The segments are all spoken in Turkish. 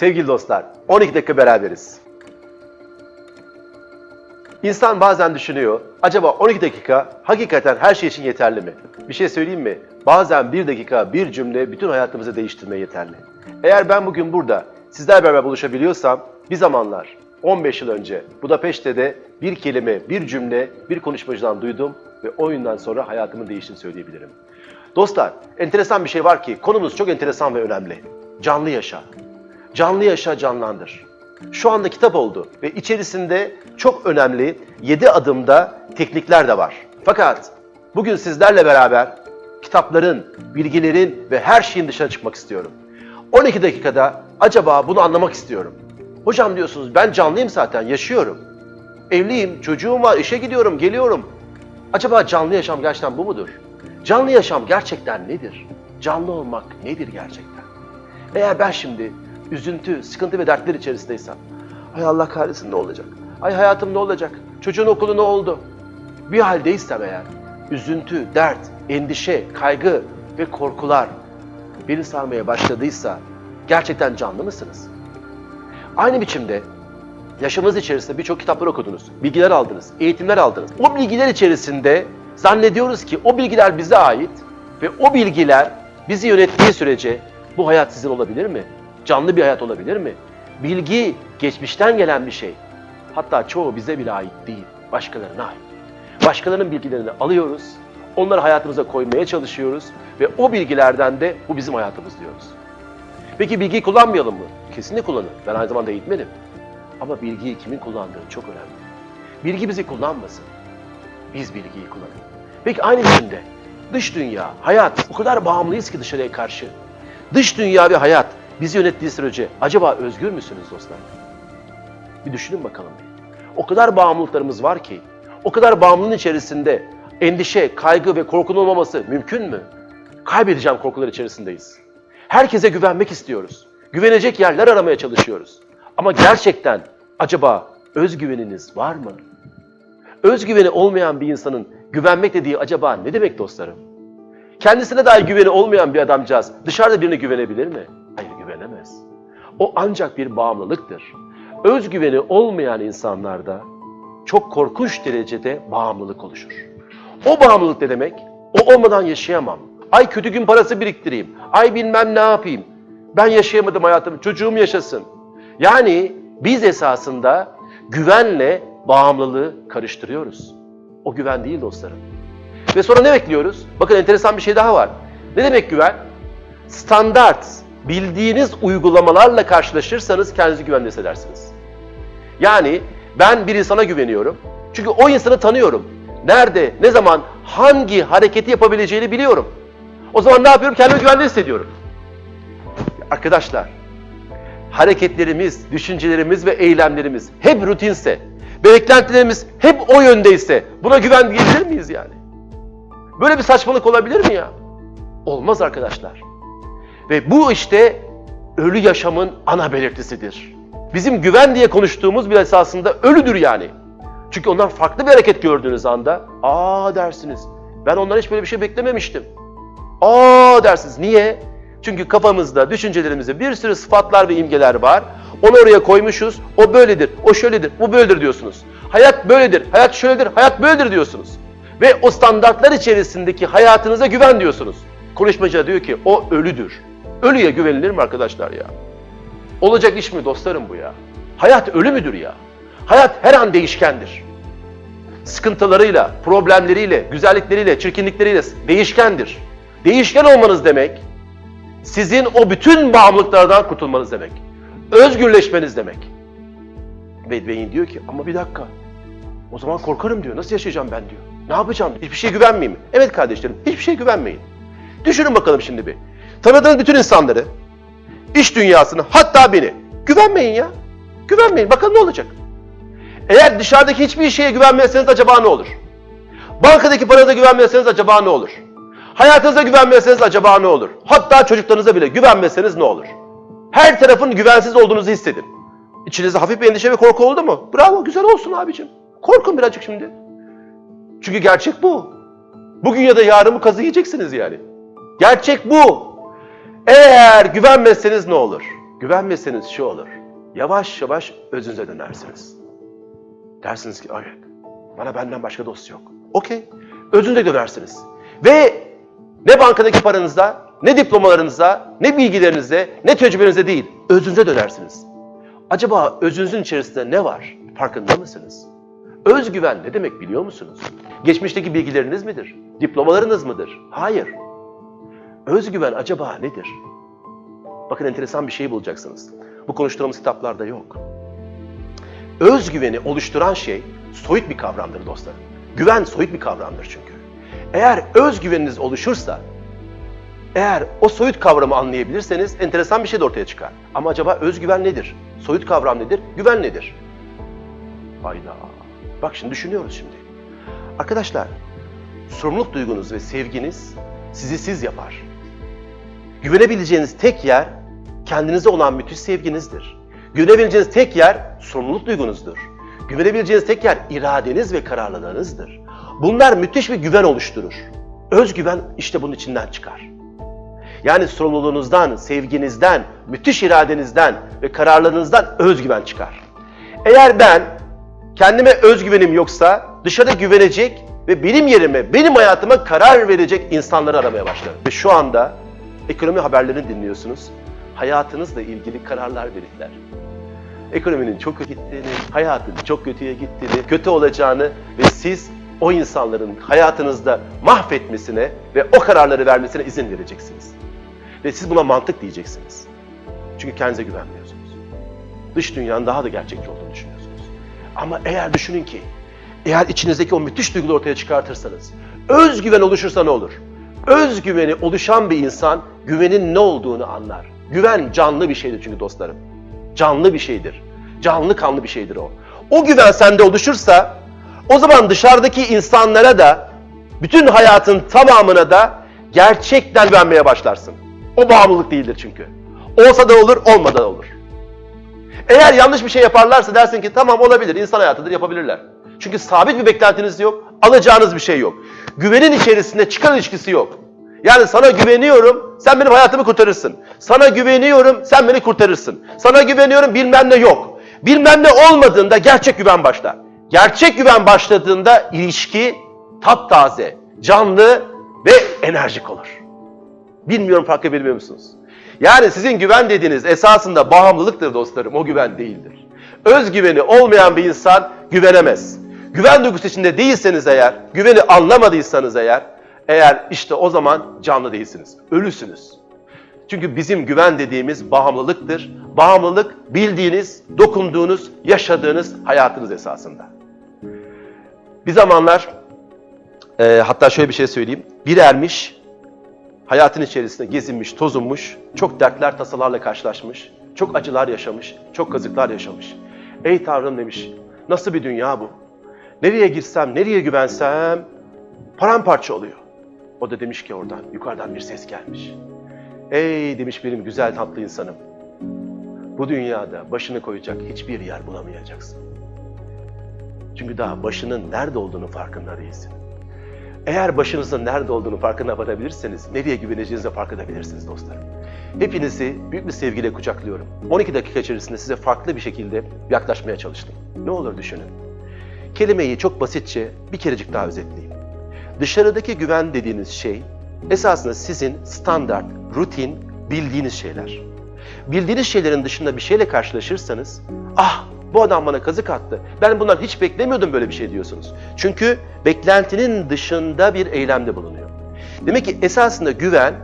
Sevgili dostlar, 12 dakika beraberiz. İnsan bazen düşünüyor, acaba 12 dakika hakikaten her şey için yeterli mi? Bir şey söyleyeyim mi? Bazen bir dakika, bir cümle bütün hayatımızı değiştirmeye yeterli. Eğer ben bugün burada sizler beraber buluşabiliyorsam, bir zamanlar 15 yıl önce Budapeşte'de bir kelime, bir cümle, bir konuşmacıdan duydum ve o günden sonra hayatımın değiştiğini söyleyebilirim. Dostlar, enteresan bir şey var ki konumuz çok enteresan ve önemli. Canlı yaşa. Canlı yaşa, canlandır. Şu anda kitap oldu ve içerisinde çok önemli 7 adımda teknikler de var. Fakat bugün sizlerle beraber kitapların, bilgilerin ve her şeyin dışına çıkmak istiyorum. 12 dakikada acaba bunu anlamak istiyorum. Hocam diyorsunuz ben canlıyım zaten, yaşıyorum. Evliyim, çocuğum var, işe gidiyorum, geliyorum. Acaba canlı yaşam gerçekten bu mudur? Canlı yaşam gerçekten nedir? Canlı olmak nedir gerçekten? Eğer ben şimdi üzüntü, sıkıntı ve dertler içerisindeysem, ay Allah kahretsin ne olacak? Ay hayatım ne olacak? Çocuğun okulu ne oldu? Bir haldeysem eğer, üzüntü, dert, endişe, kaygı ve korkular beni sarmaya başladıysa gerçekten canlı mısınız? Aynı biçimde yaşamınız içerisinde birçok kitaplar okudunuz, bilgiler aldınız, eğitimler aldınız. O bilgiler içerisinde zannediyoruz ki o bilgiler bize ait ve o bilgiler bizi yönettiği sürece bu hayat sizin olabilir mi? Canlı bir hayat olabilir mi? Bilgi geçmişten gelen bir şey. Hatta çoğu bize bile ait değil, başkalarına ait. Başkalarının bilgilerini alıyoruz, onları hayatımıza koymaya çalışıyoruz ve o bilgilerden de bu bizim hayatımız diyoruz. Peki bilgiyi kullanmayalım mı? Kesinlikle kullanın. Ben aynı zamanda eğitmenim. Ama bilgiyi kimin kullandığı çok önemli. Bilgi bizi kullanmasın. Biz bilgiyi kullanalım. Peki aynı biçimde dış dünya, hayat o kadar bağımlıyız ki dışarıya karşı. Dış dünya ve hayat bizi yönettiği sürece acaba özgür müsünüz dostlar? Bir düşünün bakalım. O kadar bağımlılıklarımız var ki, o kadar bağımlılığın içerisinde endişe, kaygı ve korkunun olmaması mümkün mü? Kaybedeceğim korkular içerisindeyiz. Herkese güvenmek istiyoruz. Güvenecek yerler aramaya çalışıyoruz. Ama gerçekten acaba özgüveniniz var mı? Özgüveni olmayan bir insanın güvenmek dediği acaba ne demek dostlarım? Kendisine dair güveni olmayan bir adamcağız dışarıda birine güvenebilir mi? O ancak bir bağımlılıktır. Özgüveni olmayan insanlarda çok korkunç derecede bağımlılık oluşur. O bağımlılık ne demek? O olmadan yaşayamam. Ay kötü gün parası biriktireyim. Ay bilmem ne yapayım. Ben yaşayamadım hayatımı, çocuğum yaşasın. Yani biz esasında güvenle bağımlılığı karıştırıyoruz. O güven değil dostlarım. Ve sonra ne bekliyoruz? Bakın enteresan bir şey daha var. Ne demek güven? Standart, bildiğiniz uygulamalarla karşılaşırsanız kendinizi güvende hissedersiniz. Yani ben bir insana güveniyorum. Çünkü o insanı tanıyorum. Nerede, ne zaman, hangi hareketi yapabileceğini biliyorum. O zaman ne yapıyorum? Kendimi güvende hissediyorum. Arkadaşlar, hareketlerimiz, düşüncelerimiz ve eylemlerimiz hep rutinse, beklentilerimiz hep o yöndeyse buna güven diyebilir miyiz yani? Böyle bir saçmalık olabilir mi ya? Olmaz arkadaşlar. Ve bu işte ölü yaşamın ana belirtisidir. Bizim güven diye konuştuğumuz bir esasında ölüdür yani. Çünkü onlar farklı bir hareket gördüğünüz anda aa dersiniz. Ben ondan hiç böyle bir şey beklememiştim. Aa dersiniz. Niye? Çünkü kafamızda, düşüncelerimizde bir sürü sıfatlar ve imgeler var. Onu oraya koymuşuz. O böyledir, o şöyledir, bu böyledir diyorsunuz. Hayat böyledir, hayat şöyledir, hayat böyledir diyorsunuz. Ve o standartlar içerisindeki hayatınıza güven diyorsunuz. Konuşmacı diyor ki o ölüdür. Ölüye güvenilir mi arkadaşlar ya? Olacak iş mi dostlarım bu ya? Hayat ölü müdür ya? Hayat her an değişkendir. Sıkıntılarıyla, problemleriyle, güzellikleriyle, çirkinlikleriyle değişkendir. Değişken olmanız demek, sizin o bütün bağımlılıklardan kurtulmanız demek. Özgürleşmeniz demek. Ve beyin diyor ki ama bir dakika. O zaman korkarım diyor. Nasıl yaşayacağım ben diyor. Ne yapacağım? Hiçbir şeye güvenmeyeyim? Evet kardeşlerim hiçbir şeye güvenmeyin. Düşünün bakalım şimdi bir. Tanıdığınız bütün insanları, iş dünyasını hatta beni. Güvenmeyin ya. Güvenmeyin. Bakalım ne olacak? Eğer dışarıdaki hiçbir şeye güvenmezseniz acaba ne olur? Bankadaki paranıza güvenmezseniz acaba ne olur? Hayatınıza güvenmezseniz acaba ne olur? Hatta çocuklarınıza bile güvenmezseniz ne olur? Her tarafın güvensiz olduğunuzu hissedin. İçinizde hafif bir endişe ve korku oldu mu? Bravo, güzel olsun abicim. Korkun birazcık şimdi. Çünkü gerçek bu. Bugün ya da yarın bu kazı yiyeceksiniz yani. Gerçek bu. Eğer güvenmezseniz ne olur? Güvenmeseniz şu olur. Yavaş yavaş özünüze dönersiniz. Dersiniz ki evet bana benden başka dost yok. Okey. Özünüze dönersiniz. Ve ne bankadaki paranızda, ne diplomalarınızda, ne bilgilerinizde, ne tecrübenizde değil. Özünüze dönersiniz. Acaba özünüzün içerisinde ne var? Farkında mısınız? Özgüven ne demek biliyor musunuz? Geçmişteki bilgileriniz midir? Diplomalarınız mıdır? Hayır. Özgüven acaba nedir? Bakın enteresan bir şey bulacaksınız. Bu konuştuğumuz kitaplarda yok. Özgüveni oluşturan şey soyut bir kavramdır dostlarım. Güven soyut bir kavramdır çünkü. Eğer özgüveniniz oluşursa, eğer o soyut kavramı anlayabilirseniz enteresan bir şey de ortaya çıkar. Ama acaba özgüven nedir? Soyut kavram nedir? Güven nedir? Hayda. Bak şimdi düşünüyoruz şimdi. Arkadaşlar, sorumluluk duygunuz ve sevginiz sizi siz yapar. Güvenebileceğiniz tek yer kendinize olan müthiş sevginizdir. Güvenebileceğiniz tek yer sorumluluk duygunuzdur. Güvenebileceğiniz tek yer iradeniz ve kararlılığınızdır. Bunlar müthiş bir güven oluşturur. Özgüven işte bunun içinden çıkar. Yani sorumluluğunuzdan, sevginizden, müthiş iradenizden ve kararlılığınızdan özgüven çıkar. Eğer ben kendime özgüvenim yoksa dışarıda güvenecek ve benim yerime, benim hayatıma karar verecek insanları aramaya başlarım. Ve şu anda ekonomi haberlerini dinliyorsunuz. Hayatınızla ilgili kararlar verirler. Ekonominin çok kötü gittiğini, hayatın çok kötüye gittiğini, kötü olacağını ve siz o insanların hayatınızda mahvetmesine ve o kararları vermesine izin vereceksiniz. Ve siz buna mantık diyeceksiniz. Çünkü kendinize güvenmiyorsunuz. Dış dünyanın daha da gerçekçi olduğunu düşünüyorsunuz. Ama eğer düşünün ki, eğer içinizdeki o müthiş duyguları ortaya çıkartırsanız, özgüven oluşursa ne olur? Özgüveni oluşan bir insan güvenin ne olduğunu anlar. Güven canlı bir şeydir çünkü dostlarım. Canlı bir şeydir. Canlı kanlı bir şeydir o. O güven sende oluşursa o zaman dışarıdaki insanlara da bütün hayatın tamamına da gerçekten güvenmeye başlarsın. O bağımlılık değildir çünkü. Olsa da olur, olmadan da olur. Eğer yanlış bir şey yaparlarsa dersin ki tamam olabilir, insan hayatıdır yapabilirler. Çünkü sabit bir beklentiniz yok, alacağınız bir şey yok. Güvenin içerisinde çıkar ilişkisi yok. Yani sana güveniyorum, sen benim hayatımı kurtarırsın. Sana güveniyorum, sen beni kurtarırsın. Sana güveniyorum, bilmem ne yok. Bilmem ne olmadığında gerçek güven başlar. Gerçek güven başladığında ilişki taptaze, canlı ve enerjik olur. Bilmiyorum fark edebiliyor musunuz? Yani sizin güven dediğiniz esasında bağımlılıktır dostlarım, o güven değildir. Özgüveni olmayan bir insan güvenemez. Güven duygusu içinde değilseniz eğer, güveni anlamadıysanız eğer, eğer işte o zaman canlı değilsiniz, ölüsünüz. Çünkü bizim güven dediğimiz bağımlılıktır. Bağımlılık bildiğiniz, dokunduğunuz, yaşadığınız hayatınız esasında. Bir zamanlar, e, hatta şöyle bir şey söyleyeyim. Bir ermiş, hayatın içerisinde gezinmiş, tozunmuş, çok dertler, tasalarla karşılaşmış, çok acılar yaşamış, çok kazıklar yaşamış. Ey Tanrım demiş, nasıl bir dünya bu? Nereye girsem, nereye güvensem paramparça oluyor. O da demiş ki oradan, yukarıdan bir ses gelmiş. Ey demiş benim güzel tatlı insanım. Bu dünyada başını koyacak hiçbir yer bulamayacaksın. Çünkü daha başının nerede olduğunu farkında değilsin. Eğer başınızın nerede olduğunu farkına varabilirseniz nereye güveneceğinizi fark edebilirsiniz dostlarım. Hepinizi büyük bir sevgiyle kucaklıyorum. 12 dakika içerisinde size farklı bir şekilde yaklaşmaya çalıştım. Ne olur düşünün. Kelimeyi çok basitçe bir kerecik daha özetleyeyim. Dışarıdaki güven dediğiniz şey esasında sizin standart, rutin, bildiğiniz şeyler. Bildiğiniz şeylerin dışında bir şeyle karşılaşırsanız, ah bu adam bana kazık attı, ben bundan hiç beklemiyordum böyle bir şey diyorsunuz. Çünkü beklentinin dışında bir eylemde bulunuyor. Demek ki esasında güven,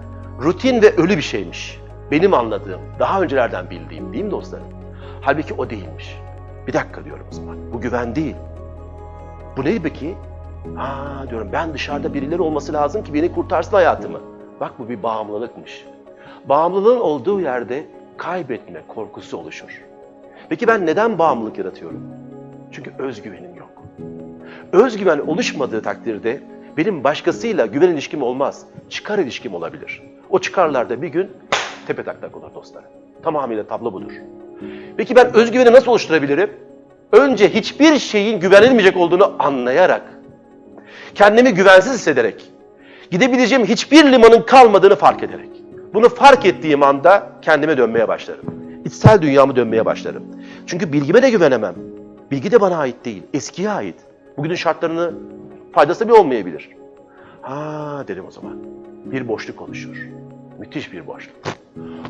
rutin ve ölü bir şeymiş. Benim anladığım, daha öncelerden bildiğim değil mi dostlarım? Halbuki o değilmiş. Bir dakika diyorum o zaman, bu güven değil. Bu ne peki? Ha diyorum ben dışarıda birileri olması lazım ki beni kurtarsın hayatımı. Bak bu bir bağımlılıkmış. Bağımlılığın olduğu yerde kaybetme korkusu oluşur. Peki ben neden bağımlılık yaratıyorum? Çünkü özgüvenim yok. Özgüven oluşmadığı takdirde benim başkasıyla güven ilişkim olmaz. Çıkar ilişkim olabilir. O çıkarlarda bir gün tepe taklak olur dostlar. Tamamıyla tablo budur. Peki ben özgüveni nasıl oluşturabilirim? Önce hiçbir şeyin güvenilmeyecek olduğunu anlayarak, kendimi güvensiz hissederek, gidebileceğim hiçbir limanın kalmadığını fark ederek. Bunu fark ettiğim anda kendime dönmeye başlarım. içsel dünyamı dönmeye başlarım. Çünkü bilgime de güvenemem. Bilgi de bana ait değil, eskiye ait. Bugünün şartlarını faydası bir olmayabilir. Ha dedim o zaman. Bir boşluk oluşur. Müthiş bir boşluk.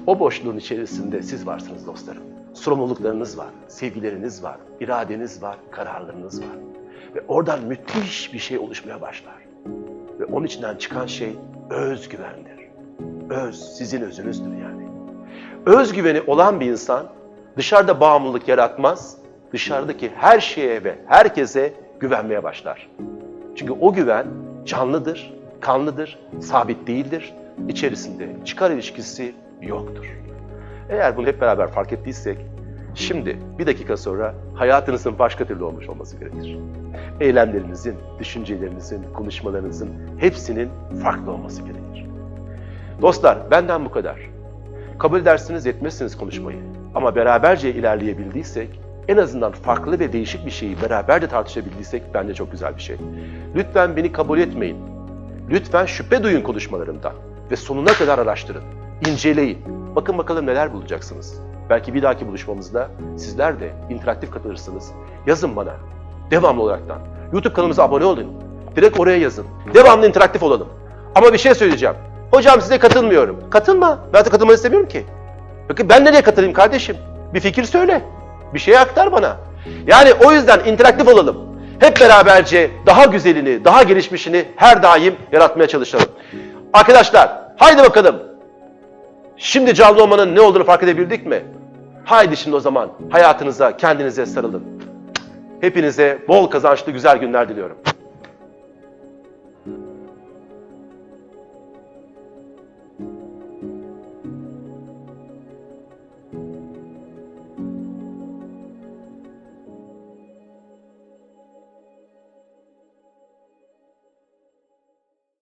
O boşluğun içerisinde siz varsınız dostlarım. Sorumluluklarınız var, sevgileriniz var, iradeniz var, kararlarınız var. Ve oradan müthiş bir şey oluşmaya başlar. Ve onun içinden çıkan şey özgüvendir. Öz, sizin özünüzdür yani. Özgüveni olan bir insan dışarıda bağımlılık yaratmaz, dışarıdaki her şeye ve herkese güvenmeye başlar. Çünkü o güven canlıdır, kanlıdır, sabit değildir. İçerisinde çıkar ilişkisi yoktur. Eğer bunu hep beraber fark ettiysek, şimdi bir dakika sonra hayatınızın başka türlü olmuş olması gerekir. Eylemlerinizin, düşüncelerinizin, konuşmalarınızın hepsinin farklı olması gerekir. Dostlar, benden bu kadar. Kabul edersiniz, etmezsiniz konuşmayı. Ama beraberce ilerleyebildiysek, en azından farklı ve değişik bir şeyi beraberce tartışabildiysek bence çok güzel bir şey. Lütfen beni kabul etmeyin. Lütfen şüphe duyun konuşmalarımdan ve sonuna kadar araştırın, inceleyin. Bakın bakalım neler bulacaksınız. Belki bir dahaki buluşmamızda sizler de interaktif katılırsınız. Yazın bana. Devamlı olaraktan. YouTube kanalımıza abone olun. Direkt oraya yazın. Devamlı interaktif olalım. Ama bir şey söyleyeceğim. Hocam size katılmıyorum. Katılma. Ben de katılmanı istemiyorum ki. Bakın ben nereye katılayım kardeşim? Bir fikir söyle. Bir şey aktar bana. Yani o yüzden interaktif olalım. Hep beraberce daha güzelini, daha gelişmişini her daim yaratmaya çalışalım. Arkadaşlar, haydi bakalım. Şimdi canlı olmanın ne olduğunu fark edebildik mi? Haydi şimdi o zaman hayatınıza, kendinize sarılın. Hepinize bol kazançlı güzel günler diliyorum.